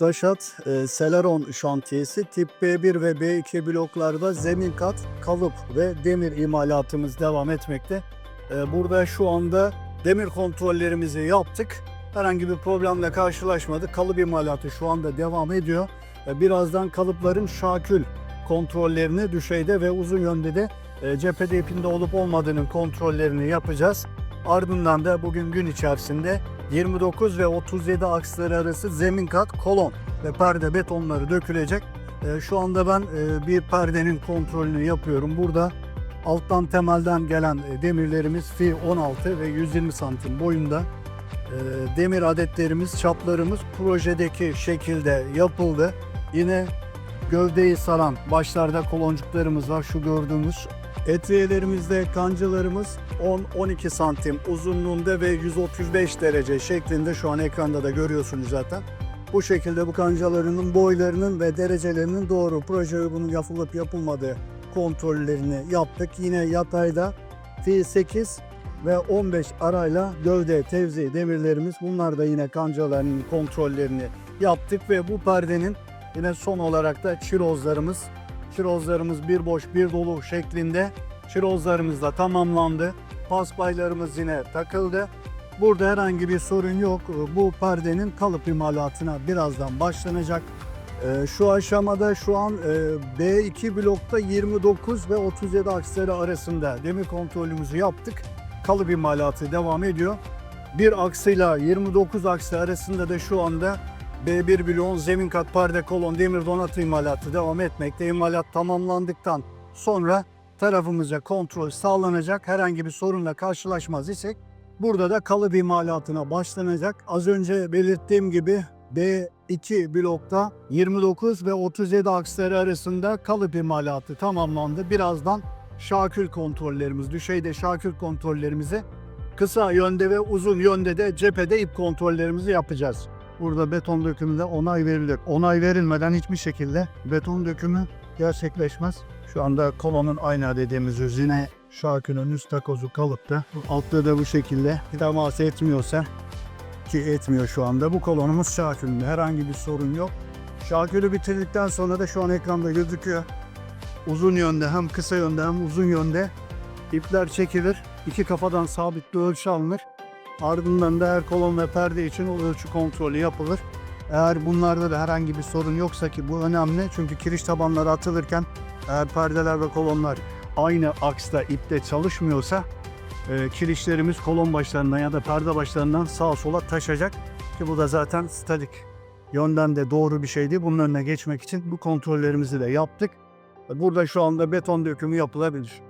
Daşat e, Seleron şantiyesi tip B1 ve B2 bloklarda zemin kat, kalıp ve demir imalatımız devam etmekte. E, burada şu anda demir kontrollerimizi yaptık. Herhangi bir problemle karşılaşmadık. Kalıp imalatı şu anda devam ediyor. E, birazdan kalıpların şakül kontrollerini düşeyde ve uzun yönde de e, cephede ipinde olup olmadığının kontrollerini yapacağız. Ardından da bugün gün içerisinde 29 ve 37 aksları arası zemin kat, kolon ve perde betonları dökülecek. E, şu anda ben e, bir perdenin kontrolünü yapıyorum. Burada alttan temelden gelen e, demirlerimiz fi 16 ve 120 santim boyunda. E, demir adetlerimiz, çaplarımız projedeki şekilde yapıldı. Yine gövdeyi saran başlarda koloncuklarımız var. Şu gördüğümüz Etriyelerimizde kancılarımız 10-12 santim uzunluğunda ve 135 derece şeklinde şu an ekranda da görüyorsunuz zaten. Bu şekilde bu kancalarının boylarının ve derecelerinin doğru proje uygun yapılıp yapılmadığı kontrollerini yaptık. Yine yatayda fi 8 ve 15 arayla gövde tevzi demirlerimiz bunlar da yine kancalarının kontrollerini yaptık ve bu perdenin yine son olarak da çirozlarımız Çirozlarımız bir boş bir dolu şeklinde. Çirozlarımız da tamamlandı. Paspaylarımız yine takıldı. Burada herhangi bir sorun yok. Bu perdenin kalıp imalatına birazdan başlanacak. Ee, Şu aşamada şu an e, B2 blokta 29 ve 37 aksları arasında demir kontrolümüzü yaptık. Kalıp imalatı devam ediyor. Bir aksıyla 29 aksı arasında da şu anda B1 bloğun zemin kat perde kolon demir donatı imalatı devam etmekte. İmalat tamamlandıktan sonra tarafımıza kontrol sağlanacak. Herhangi bir sorunla karşılaşmaz isek burada da kalıp imalatına başlanacak. Az önce belirttiğim gibi B2 blokta 29 ve 37 aksları arasında kalıp imalatı tamamlandı. Birazdan şakül kontrollerimiz, düşeyde şakül kontrollerimizi kısa yönde ve uzun yönde de cephede ip kontrollerimizi yapacağız. Burada beton dökümünde onay verilir. Onay verilmeden hiçbir şekilde beton dökümü gerçekleşmez. Şu anda kolonun ayna dediğimiz yüzüne şarkının üst takozu kalıpta. Altta da bu şekilde temas etmiyorsa ki etmiyor şu anda. Bu kolonumuz şarkülünde. Herhangi bir sorun yok. Şarkülü bitirdikten sonra da şu an ekranda gözüküyor. Uzun yönde hem kısa yönde hem uzun yönde ipler çekilir. İki kafadan sabit bir ölçü alınır. Ardından da her kolon ve perde için ölçü kontrolü yapılır. Eğer bunlarda da herhangi bir sorun yoksa ki bu önemli çünkü kiriş tabanları atılırken eğer perdeler ve kolonlar aynı aksta ipte çalışmıyorsa e, kirişlerimiz kolon başlarından ya da perde başlarından sağa sola taşacak ki bu da zaten statik yönden de doğru bir şeydi. Bunun önüne geçmek için bu kontrollerimizi de yaptık. Burada şu anda beton dökümü yapılabilir.